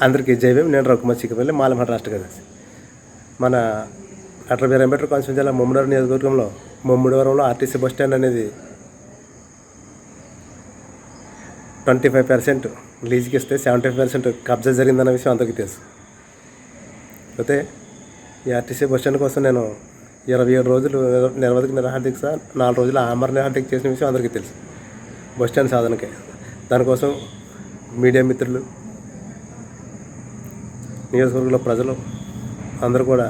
అందరికీ జైవేం నేను రఘుమతి చిక్కపల్లి మాలమహ రాష్ట్ర కార్యదర్శి. మన డాక్టర్ బిఆర్ అంబేద్కర్ కాన్స్టిట్యూషన్ జిల్లా ముమ్మడివరం నియోజకవర్గంలో ముమ్మడివరంలో ఆర్టీసీ బస్ స్టాండ్ అనేది ట్వంటీ ఫైవ్ పర్సెంట్ లీజుకి ఇస్తే సెవెంటీ ఫైవ్ పర్సెంట్ కబ్జా జరిగిందన్న విషయం అందరికీ తెలుసు. అయితే ఈ ఆర్టీసీ బస్ స్టాండ్ కోసం నేను ఇరవై ఏడు రోజులు నిరవధిక నిరాహార దీక్ష నాలుగు రోజులు ఆమర నిరాహార చేసిన విషయం అందరికీ తెలుసు. బస్ స్టాండ్ సాధనకే. దానికోసం మీడియా మిత్రులు నియోజకవర్గంలో ప్రజలు అందరూ కూడా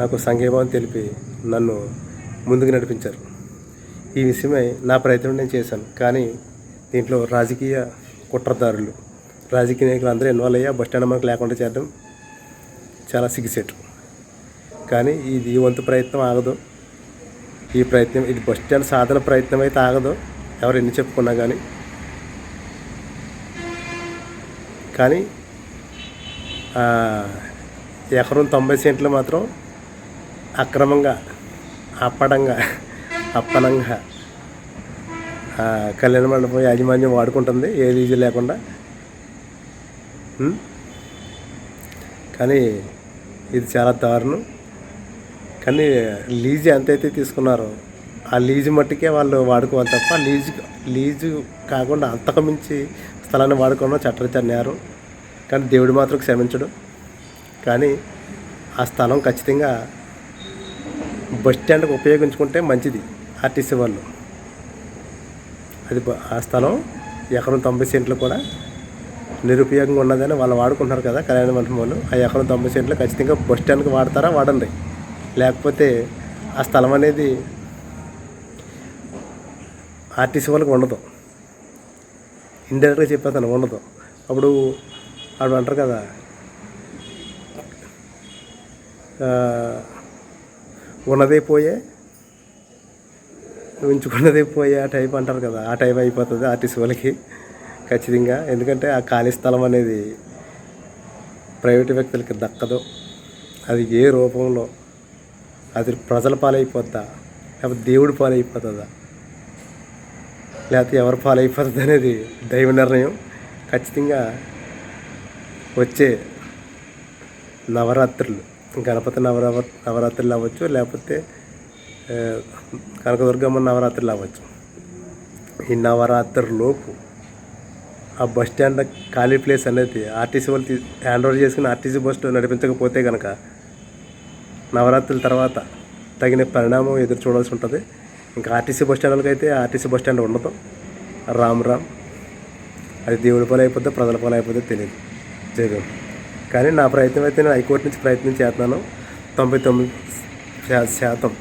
నాకు సంఘీభావం తెలిపి నన్ను ముందుకు నడిపించారు. ఈ విషయమై నా ప్రయత్నం నేను చేశాను. కానీ దీంట్లో రాజకీయ కుట్రదారులు రాజకీయ నాయకులు అందరూ ఇన్వాల్వ్ అయ్యా బస్టాండ్ బస్ స్టాండ్ మనకు లేకుండా చేయడం చాలా సిగ్గుసేటు కానీ ఇది ఈ వంతు ప్రయత్నం ఆగదు. ఈ ప్రయత్నం ఇది బస్ స్టాండ్ సాధన ప్రయత్నం అయితే ఆగదు. ఎవరు ఎన్ని చెప్పుకున్నా కానీ. కానీ ఎకరం తొంభై సెంట్లు మాత్రం అక్రమంగా అప్పడంగా అప్పనంగా కళ్యాణ మండపం యాజమాన్యం వాడుకుంటుంది ఏ లీజు లేకుండా. కానీ ఇది చాలా దారుణం. కానీ లీజు ఎంతైతే తీసుకున్నారో ఆ లీజు మట్టుకే వాళ్ళు వాడుకోవాలి తప్ప లీజు లీజు కాకుండా అంతకు మించి స్థలాన్ని వాడుకోవడం చట్టరీత్యా నేరం. కానీ దేవుడు మాత్రం క్షమించడు. కానీ ఆ స్థలం ఖచ్చితంగా బస్ స్టాండ్కి ఉపయోగించుకుంటే మంచిది ఆర్టీసీ వాళ్ళు. అది ఆ స్థలం ఎకరం తొంభై సెంట్లు కూడా నిరుపయోగంగా ఉన్నదని వాళ్ళు వాడుకుంటున్నారు కదా కళ్యాణ మండపం వాళ్ళు ఆ ఎకరం తొంభై సెంట్లు ఖచ్చితంగా బస్ స్టాండ్కి వాడతారా వాడండి. లేకపోతే ఆ స్థలం అనేది ఆర్టీసీ వాళ్ళకి ఉండదు. ఇండైరెక్ట్గా చెప్పేస్తాను ఉండదు. అప్పుడు అప్పుడు అంటారు కదా. ఉన్నదే పోయే ఉంచుకున్నదే పోయే ఆ టైప్ అంటారు కదా. ఆ టైప్ అయిపోతుంది ఆర్టీసీ వాళ్ళకి ఖచ్చితంగా. ఎందుకంటే ఆ ఖాళీ స్థలం అనేది ప్రైవేటు వ్యక్తులకి దక్కదు. అది ఏ రూపంలో అది ప్రజల పాలైపోద్దా? లేకపోతే దేవుడి పాలైపోతుందా? లేకపోతే ఎవరి పాలైపోతుంది అనేది దైవ నిర్ణయం. ఖచ్చితంగా వచ్చే నవరాత్రులు. గణపతి నవరావ నవరాత్రులు అవ్వచ్చు లేకపోతే కనకదుర్గమ్మ నవరాత్రులు అవ్వచ్చు. ఈ నవరాత్రులోపు ఆ బస్ స్టాండ్ ఖాళీ ప్లేస్ అనేది ఆర్టీసీ వాళ్ళు తీ- హ్యాండ్ ఓవర్ చేసుకుని ఆర్టీసీ బస్సు నడిపించకపోతే కనుక నవరాత్రుల తర్వాత తగిన పరిణామం ఎదురు చూడాల్సి ఉంటుంది. ఇంకా ఆర్టీసీ బస్ స్టాండ్లకి అయితే ఆర్టీసీ బస్ స్టాండ్ ఉండదు. రామ్ రామ్. అది దేవుడి పని అయిపోద్దో ప్రజల పని అయిపోద్దో తెలియదు. జగన్ కానీ నా ప్రయత్నం అయితే నేను హైకోర్టు నుంచి ప్రయత్నం చేస్తున్నాను. తొంభై తొమ్మిది శాతం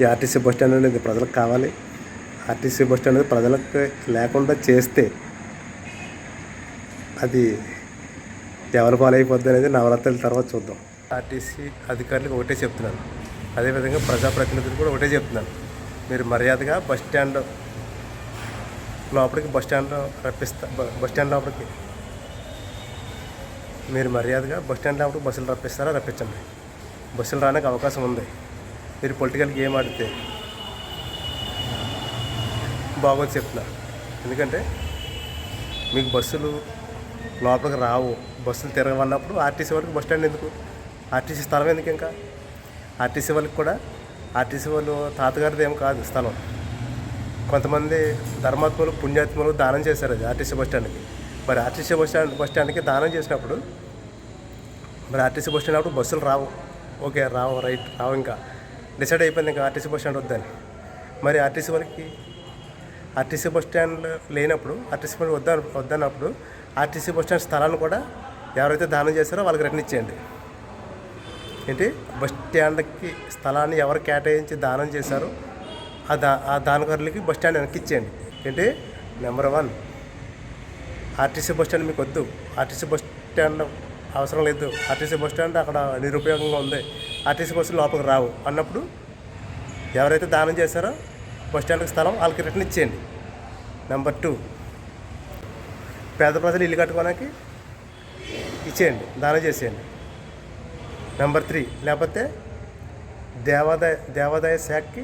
ఈ ఆర్టీసీ బస్ స్టాండ్ అనేది ప్రజలకు కావాలి. ఆర్టీసీ బస్ స్టాండ్ అనేది ప్రజలకు లేకుండా చేస్తే అది ఎవరి పాలైపోద్ది అనేది నవరాత్రుల తర్వాత చూద్దాం. ఆర్టీసీ అధికారులకు ఒకటే చెప్తున్నాను. అదేవిధంగా ప్రజాప్రతినిధులు కూడా ఒకటే చెప్తున్నాను. మీరు మర్యాదగా బస్ స్టాండ్ లోపలికి బస్ స్టాండ్ రప్పిస్తా బస్ స్టాండ్ లోపలికి మీరు మర్యాదగా బస్ స్టాండ్ లేకపోతే బస్సులు రప్పిస్తారా? రప్పించండి. బస్సులు రానికి అవకాశం ఉంది. మీరు పొలిటికల్ గేమ్ ఆడితే? బాగోదు చెప్తున్నా. ఎందుకంటే మీకు బస్సులు లోపలికి రావు. బస్సులు తిరగమన్నప్పుడు ఆర్టీసీ వాళ్ళకి బస్ స్టాండ్ ఎందుకు? ఆర్టీసీ స్థలం ఎందుకు ఇంకా? ఆర్టీసీ వాళ్ళకి కూడా ఆర్టీసీ వాళ్ళు తాతగారిది ఏం కాదు స్థలం. కొంతమంది ధర్మాత్మలు పుణ్యాత్మలు దానం చేశారు అది ఆర్టీసీ బస్ స్టాండ్కి. మరి ఆర్టీసీ బస్ స్టాండ్ బస్ స్టాండ్కి దానం చేసినప్పుడు మరి ఆర్టీసీ బస్ స్టాండ్ అప్పుడు బస్సులు రావు. ఓకే రావు రైట్ రావు ఇంకా. డిసైడ్ అయిపోయింది ఇంకా ఆర్టీసీ బస్ స్టాండ్ వద్దని. మరి ఆర్టీసీ వాళ్ళకి ఆర్టీసీ బస్ స్టాండ్ లేనప్పుడు ఆర్టీసీ బస్ వద్ద వద్దన్నప్పుడు ఆర్టీసీ బస్ స్టాండ్ స్థలాన్ని కూడా ఎవరైతే దానం చేస్తారో వాళ్ళకి రిటర్న్ ఇచ్చేయండి. ఏంటి? బస్ స్టాండ్కి స్థలాన్ని ఎవరు కేటాయించి దానం చేశారో ఆ దా ఆ దానకారులకి బస్ స్టాండ్ వెనక్కి ఇచ్చేయండి. ఏంటి? Number one. RTC bus stand మీకు వద్దు. ఆర్టీసీ బస్ స్టాండ్ అవసరం లేదు. ఆర్టీసీ బస్ స్టాండ్ అక్కడ నిరుపయోగంగా ఉంది. ఆర్టీసీ బస్సులు లోపలికి రావు. అన్నప్పుడు ఎవరైతే దానం చేశారో బస్ స్టాండ్కి స్థలం వాళ్ళకి రిటర్న్ ఇచ్చేయండి. నెంబర్ టూ పేద ప్రజలు ఇల్లు కట్టుకోవడానికి ఇచ్చేయండి. దానం చేసేయండి. నెంబర్ త్రీ లేకపోతే దేవాదాయ దేవాదాయ శాఖకి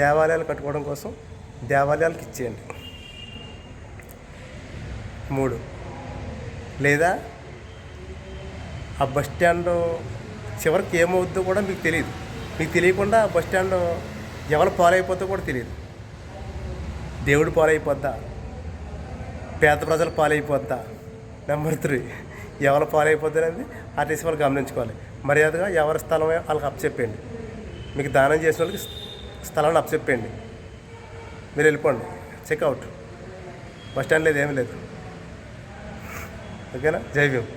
దేవాలయాలు కట్టుకోవడం కోసం దేవాలయాలకు ఇచ్చేయండి. మూడు. లేదా ఆ బస్ స్టాండ్ చివరికి ఏమవుద్దో కూడా మీకు తెలియదు మీకు తెలియకుండా ఆ బస్ స్టాండ్ ఎవరు పాలైపోతుందో కూడా తెలియదు దేవుడు పాలైపోద్దా? పేద ప్రజలు పాలైపోద్దా? Number three. ఎవరు పాలైపోద్ది అనేది ఆర్టీసీ వాళ్ళు గమనించుకోవాలి. మర్యాదగా ఎవరి స్థలం వాళ్ళకి అప్పచెప్పండి మీకు దానం చేసిన వాళ్ళకి స్థలాన్ని అప్పచెప్పండి మీరు వెళ్ళిపోండి. చెక్అవుట్. బస్ స్టాండ్ లేదు ఏమీ లేదు. ఓకేనా జై భీమ్